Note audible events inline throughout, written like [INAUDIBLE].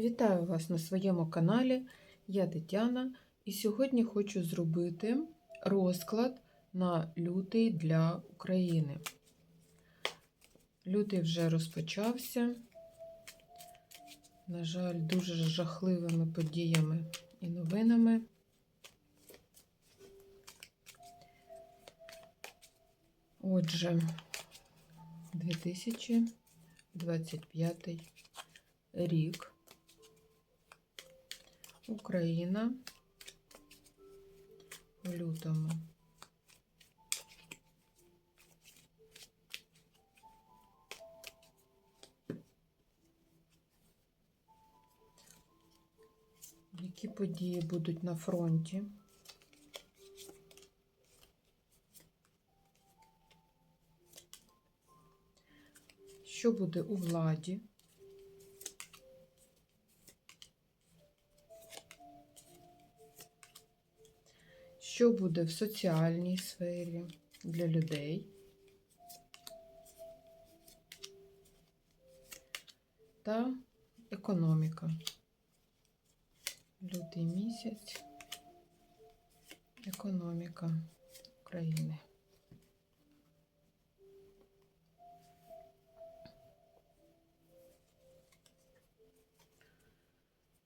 Вітаю вас на своєму каналі. Я Тетяна, і сьогодні хочу зробити розклад на лютий для України. Лютий вже розпочався. На жаль, дуже жахливими подіями і новинами. Отже, 2025 рік. Україна в лютому. Які події будуть на фронті? Що буде у владі? Що буде в соціальній сфері для людей? Та економіка. Лютий місяць. Економіка України.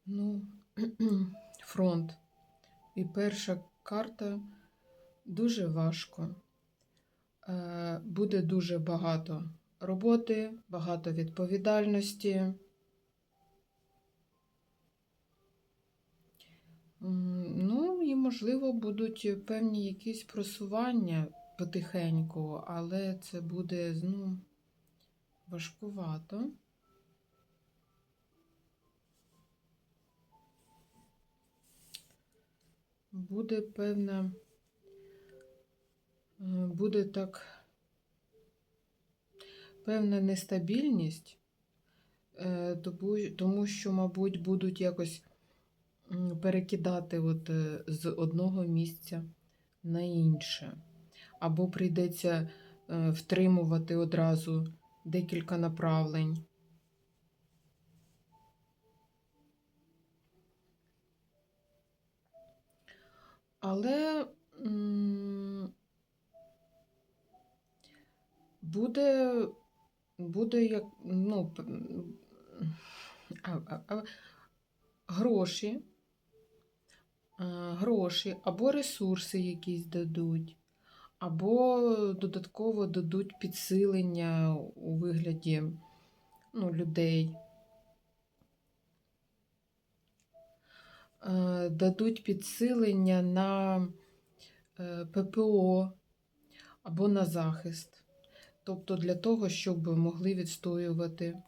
Ну, [CLEARS THROAT] фронт. І перша карта дуже важко. Е, Буде дуже багато роботи, багато відповідальності. Ну, і, можливо, будуть певні якісь просування потихеньку, але це буде ну, важкувато. Буде певна, е, буде так, певна нестабільність, е, тому, що, мабуть, будуть якось перекидати от е, з одного місця на інше. Або прийдеться втримувати одразу декілька направлень. Але буде, буде як, ну, гроші, гроші або ресурси якісь дадуть, або додатково дадуть підсилення у вигляді ну, людей. Дадуть підсилення на е, ППО або на захист. Тобто для того, щоб могли відстоювати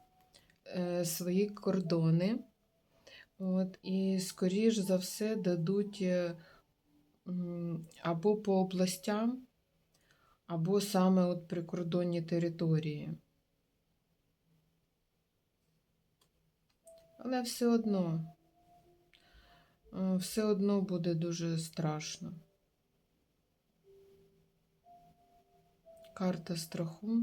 е, свої кордони. От, І, скоріш за все, дадуть е, або по областям, або саме от прикордонні території. Але все одно, е, все одно буде дуже страшно. Карта страху.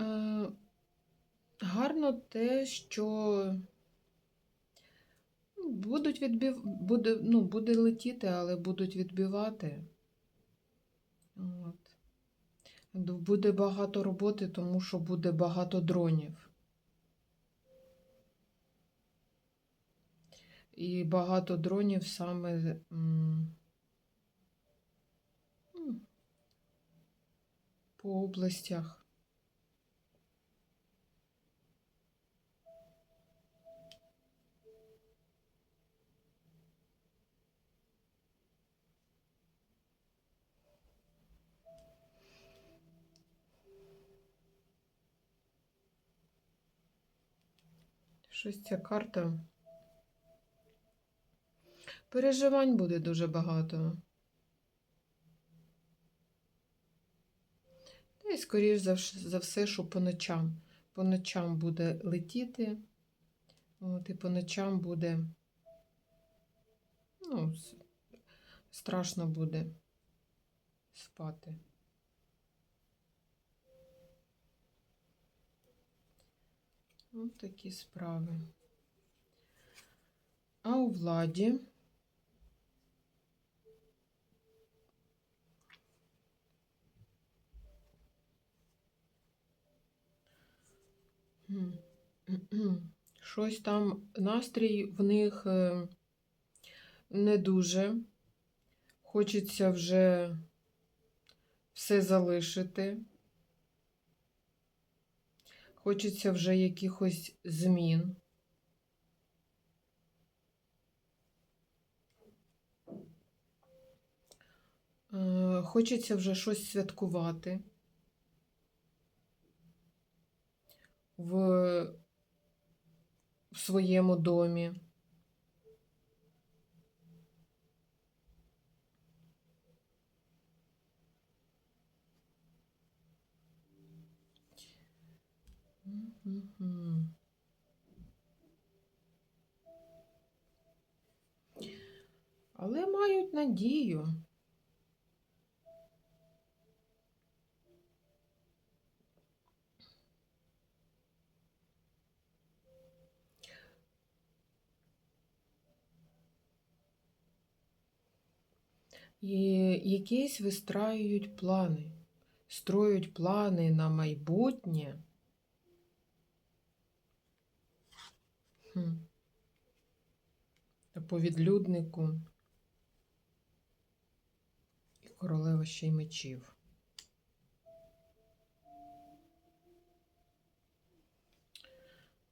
Е, Гарно те, що будуть відбив... буде, ну, буде летіти, але будуть відбивати. От. Буде багато роботи, тому що буде багато дронів. І багато дронів саме м, по областях. Щось ця карта. Переживань буде дуже багато. Та й, скоріш за, все, що по ночам. По ночам буде летіти, от, і по ночам буде, ну, страшно буде спати. Ну, такі справи. А у владі [CLEARS THROAT] щось там настрій в них е, не дуже. Хочеться вже все залишити. Хочеться вже якихось змін. Е, Хочеться вже щось святкувати в, в своєму домі. Але мають надію. І якісь вистраюють плани, строють плани на майбутнє. Хм. По відлюднику і королева ще й мечів.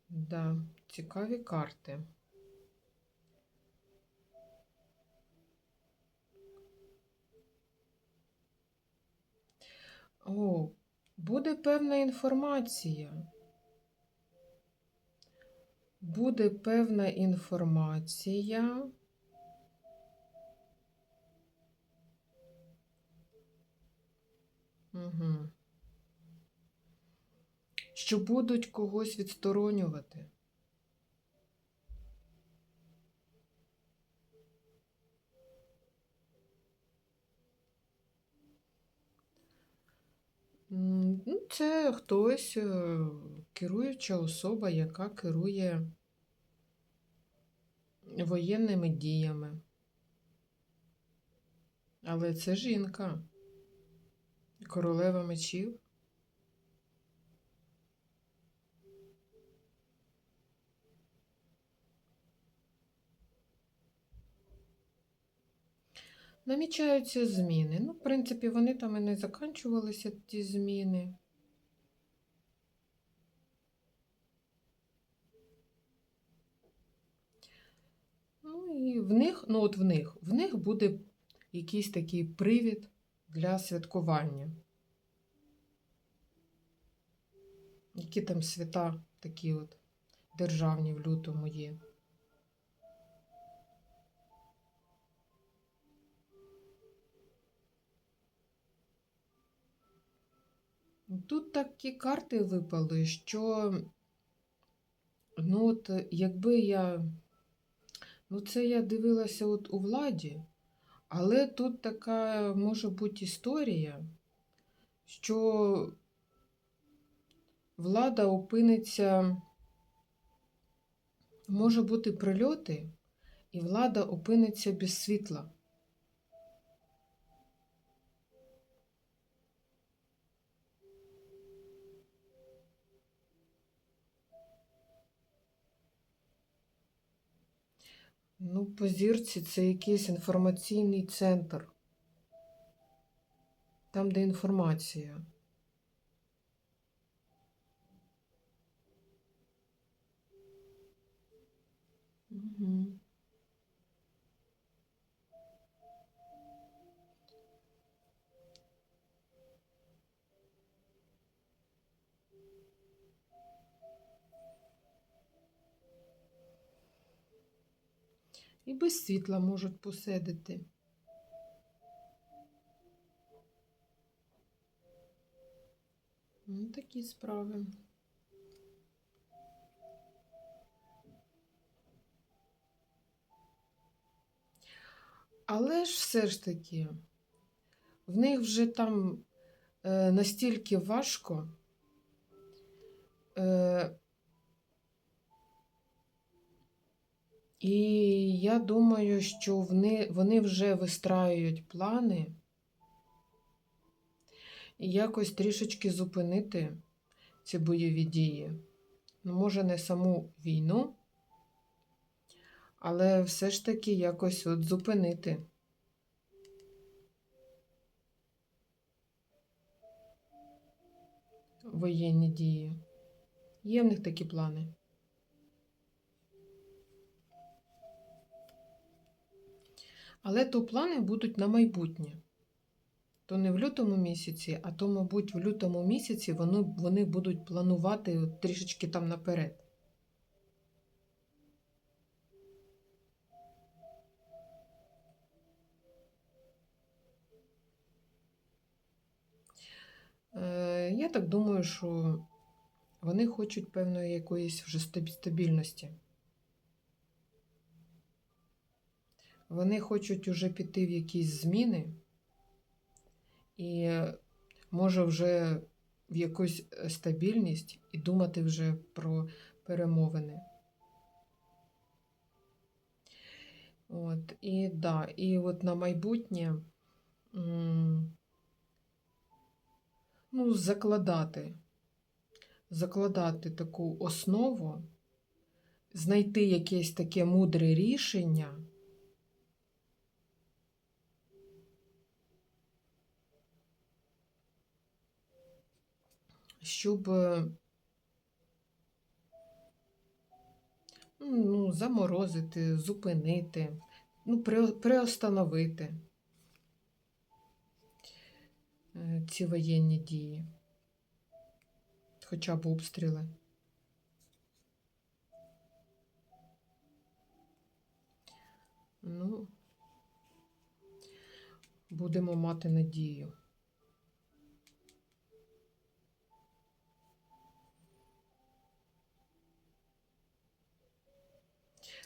Да, цікаві карти. О, буде певна інформація. Буде певна інформація. Угу. Що будуть когось відсторонювати. М, Ну, це хтось, е, керуюча особа, яка керує воєнними діями. Але це жінка. Королева мечів. Намічаються зміни. Ну, в принципі, вони там і не заканчувалися, ті зміни. Ну і в них, ну от в них, в них буде якийсь такий привід для святкування. Які там свята такі от державні в лютому є. Тут такі карти випали, що ну от якби я. Ну, це я дивилася от у владі, але тут така може бути історія, що влада опиниться, може бути прильоти, і влада опиниться без світла. Ну, по зірці це якийсь інформаційний центр. Там, де інформація. Угу. І без світла можуть посидити. Ну, такі справи. Але ж все ж таки, в них вже там е, настільки важко. Е, І я думаю, що вони, вони вже вистраюють плани і якось трішечки зупинити ці бойові дії. Ну, може, не саму війну, але все ж таки якось от зупинити. Воєнні дії. Є в них такі плани. Але то плани будуть на майбутнє. То не в лютому місяці, а то, мабуть, в лютому місяці вони, вони будуть планувати трішечки там наперед. Е, Я так думаю, що вони хочуть певної якоїсь вже стабільності. Вони хочуть уже піти в якісь зміни і може вже в якусь е, стабільність і думати вже про перемовини. От, і да, і от на майбутнє ну, закладати, закладати таку основу, знайти якесь таке мудре рішення. Щоб е, ну, заморозити, зупинити, ну, приостановити е, ці воєнні дії, хоча б обстріли. Ну, будемо мати надію.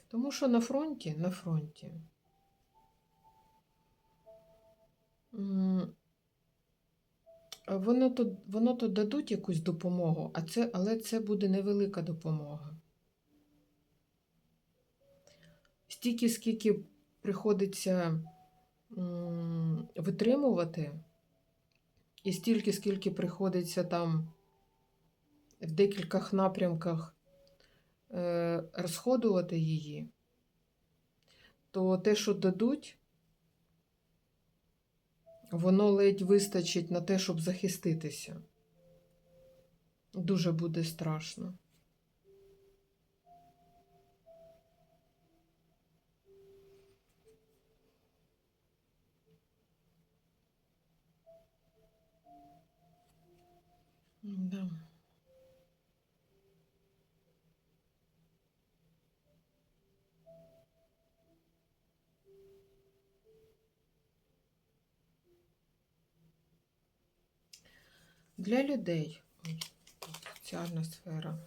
Тому що на фронті, на фронті. Воно то, воно то дадуть якусь допомогу, а це, але це буде невелика допомога. Стільки, скільки приходиться витримувати, і стільки, скільки приходиться там в декількох напрямках розходувати її, то те, що дадуть, воно ледь вистачить на те, щоб захиститися. Дуже буде страшно. Да. Для людей. Соціальна сфера.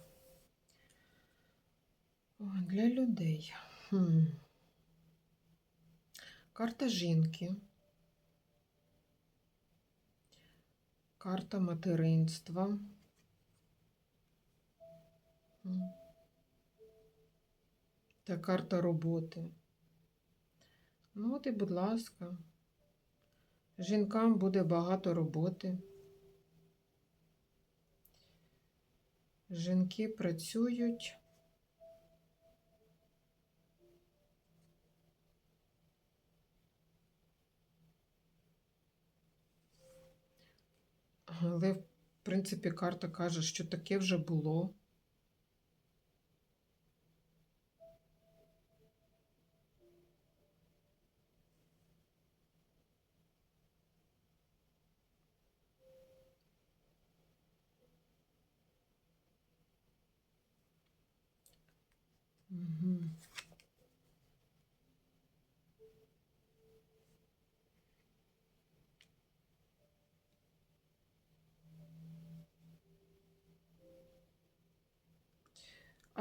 Для людей. Хм. Карта жінки. Карта материнства. Та карта роботи. Ну, от і, будь ласка, жінкам буде багато роботи. Жінки працюють. Але, в принципі, карта каже, що таке вже було.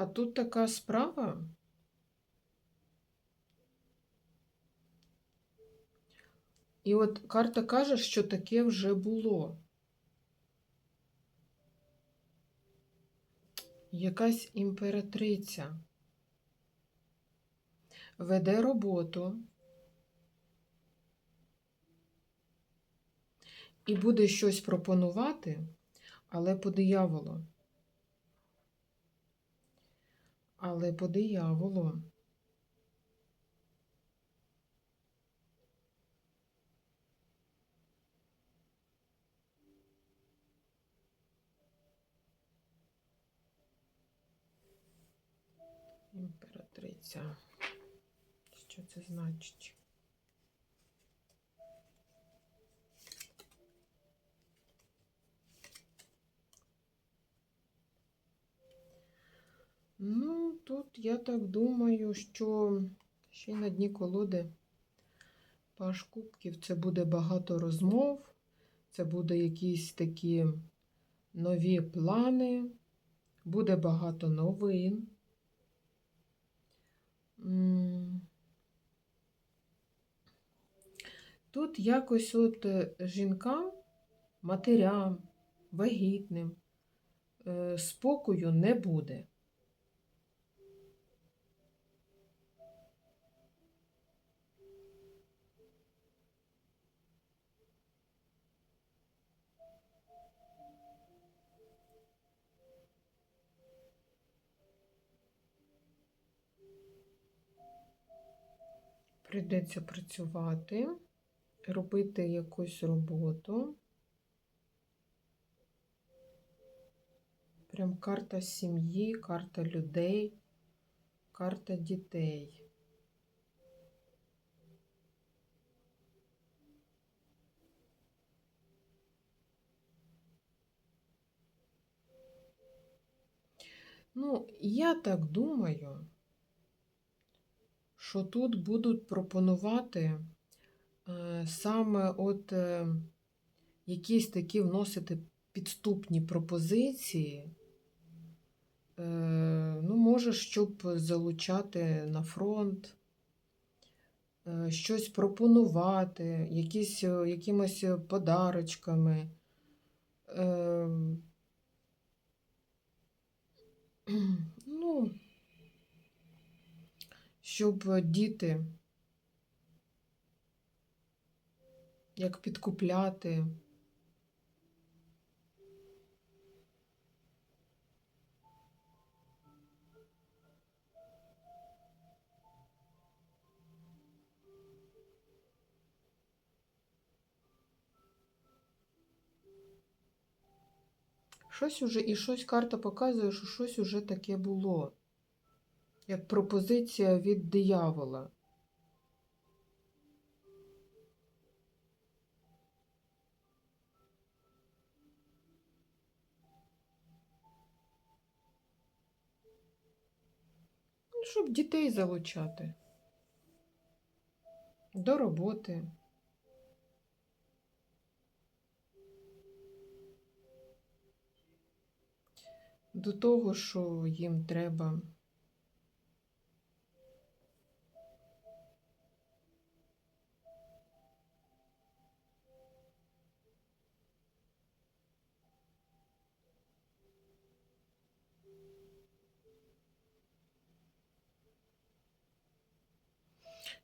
А тут така справа. І от карта каже, що таке вже було. Якась імператриця. Веде роботу і буде щось пропонувати, але по дияволу. Але по дияволу. Імператриця. Що це значить? Ну, тут я так думаю, що ще на дні колоди Паш Кубків це буде багато розмов, це буде якісь такі нові плани, буде багато новин. Тут якось от е, жінкам, матерям, вагітним е, спокою не буде. Прийдеться працювати, робити якусь роботу. Прям карта сім'ї, карта людей, карта дітей. Ну, я так думаю, що тут будуть пропонувати саме от е, якісь такі вносити підступні пропозиції. Е, ну, може, щоб залучати на фронт, е, щось пропонувати, якісь, е, якимось подарочками. Е, [CLEARS THROAT] ну, щоб діти як підкупляти. Щось уже, і щось карта показує, що щось уже таке було. Як пропозиція від диявола. Ну, щоб дітей залучати до роботи. До того, що їм треба.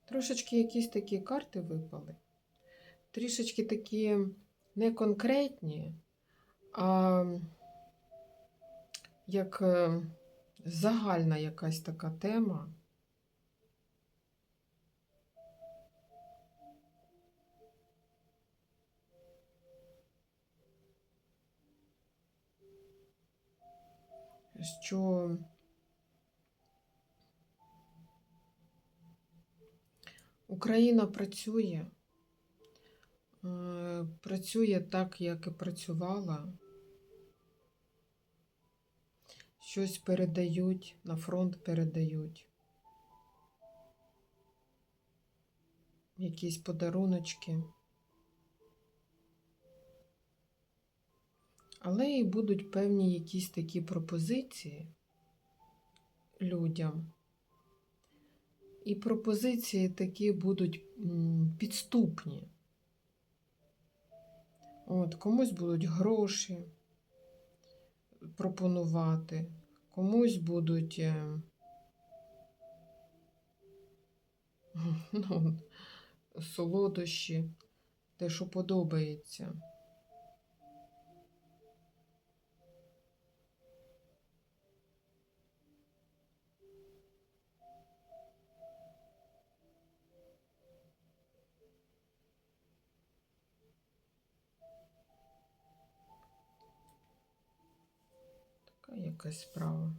Трошечки якісь такі карти випали. Трішечки такі не конкретні, а як е, загальна якась така тема. Що Україна працює, е, працює так, як і працювала. Щось передають, на фронт передають. Якісь подаруночки. Але і будуть певні якісь такі пропозиції людям. І пропозиції такі будуть підступні. От, комусь будуть гроші пропонувати, комусь будуть е, [LAUGHS] ну, солодощі, те, що подобається. Якась справа.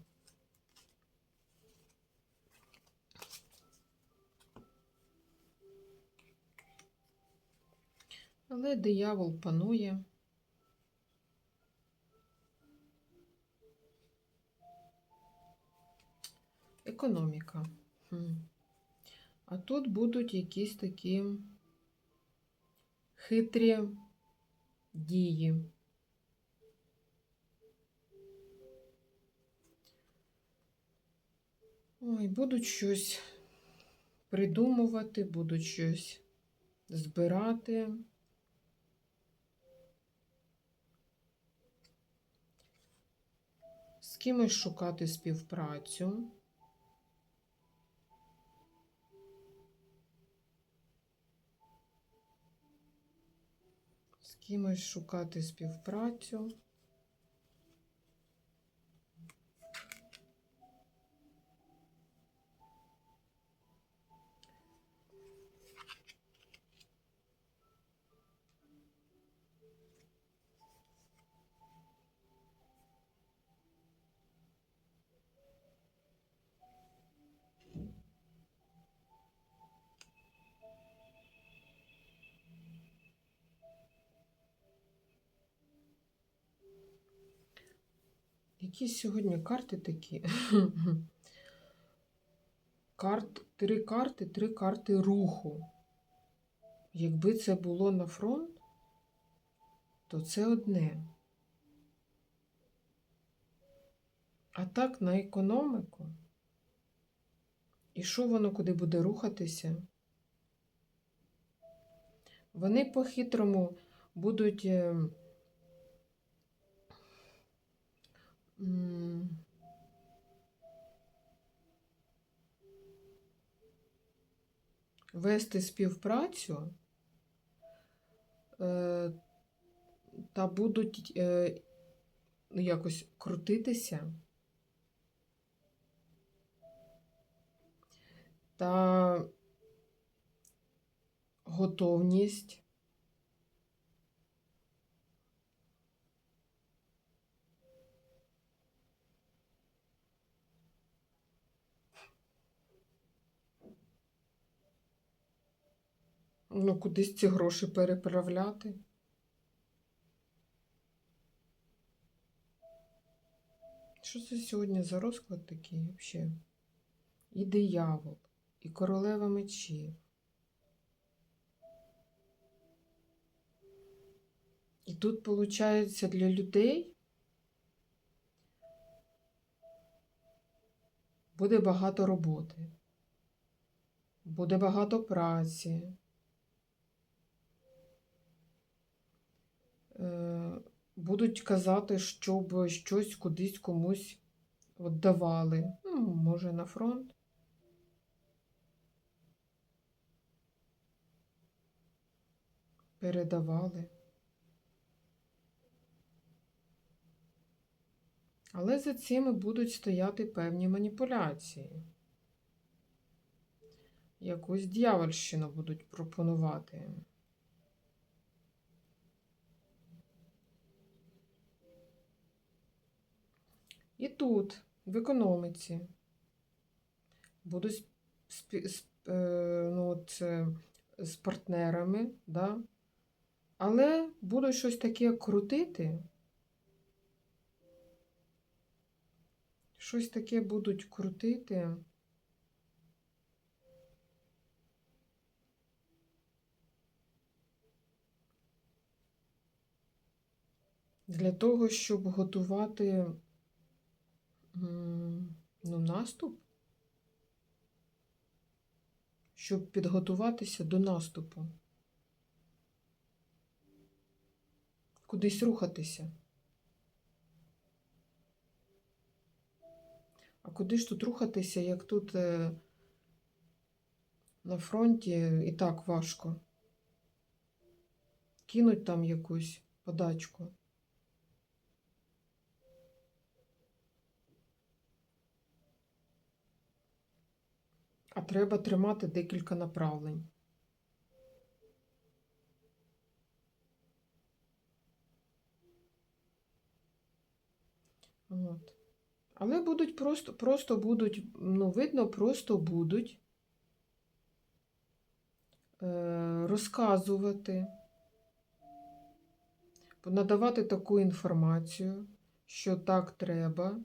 Але диявол панує. Економіка. А тут будуть якісь такі хитрі дії. Ой, будуть щось придумувати, будуть щось збирати. З кимось шукати співпрацю. З кимось шукати співпрацю. Які сьогодні карти такі? [LAUGHS] Карт, три карти, три карти руху. Якби це було на фронт, то це одне. А так на економіку. І що воно куди буде рухатися? Вони по-хитрому будуть. е, м, Вести співпрацю е, та будуть е, ну, якось крутитися. Та готовність ну, кудись ці гроші переправляти. Що це сьогодні за розклад такий взагалі? І диявол, і королева мечів. І тут, виходить, для людей буде багато роботи, буде багато праці. Будуть казати, щоб щось кудись комусь віддавали. Ну, може, на фронт. Передавали. Але за цими будуть стояти певні маніпуляції. Якусь дьявольщину будуть пропонувати. І тут, в економіці, сп- е, ну, от, е, з партнерами, да? але будуть щось таке крутити. Щось таке будуть крутити. Для того, щоб готувати ну, наступ, щоб підготуватися до наступу. Кудись рухатися. А куди ж тут рухатися, як тут е, На фронті і так важко. Кинуть там якусь подачку. А треба тримати декілька направлень. От. Але будуть просто, просто будуть, ну, видно, просто будуть е, розказувати, надавати таку інформацію, що так треба,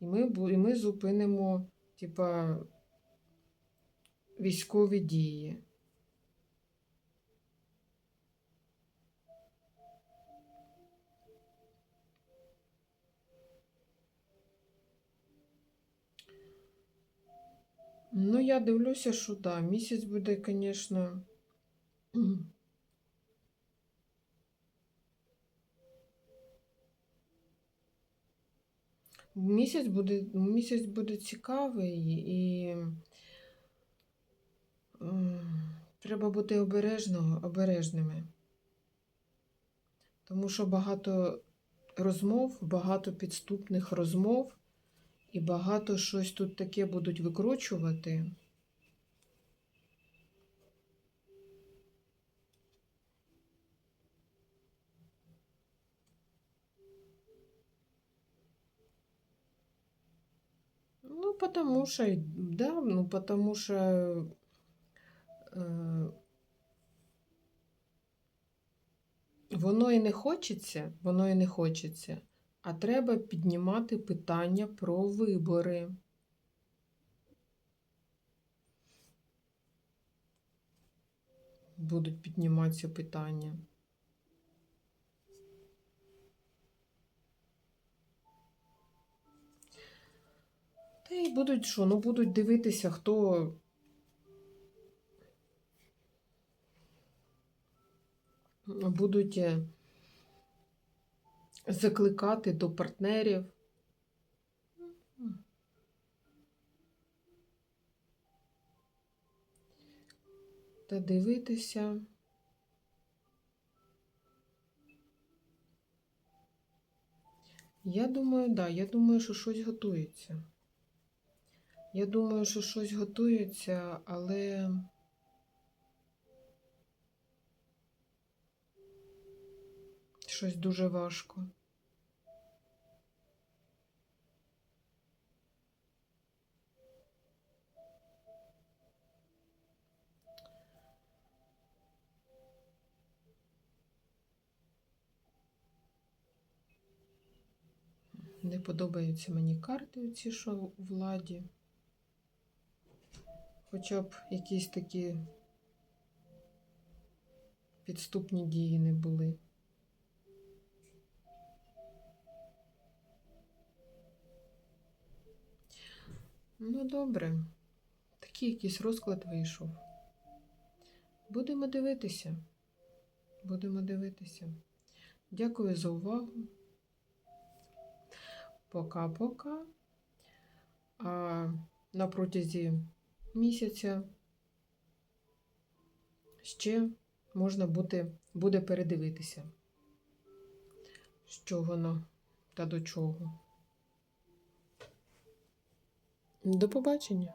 і ми, і ми зупинимо, типа, військові дії. Ну, я дивлюся, що да, місяць буде, звісно. Місяць буде, місяць буде цікавий і треба бути обережно, обережними. Тому що багато розмов, багато підступних розмов. І багато щось тут таке будуть викручувати. Ну, потому что, да, ну, потому что воно і не хочеться, воно і не хочеться. А треба піднімати питання про вибори. Будуть підніматися питання. Та й будуть що? Ну, будуть дивитися, хто. Будуть е, закликати до партнерів. Та дивитися. Я думаю, да, я думаю, що щось готується. Я думаю, що щось готується, але щось дуже важко. Не подобаються мені карти оці, що у владі. Хоча б якісь такі підступні дії не були. Ну, добре. Такий якийсь розклад вийшов. Будемо дивитися. Будемо дивитися. Дякую за увагу. Пока-пока. А на протязі місяця ще можна буде, буде передивитися, що воно та до чого. До побачення!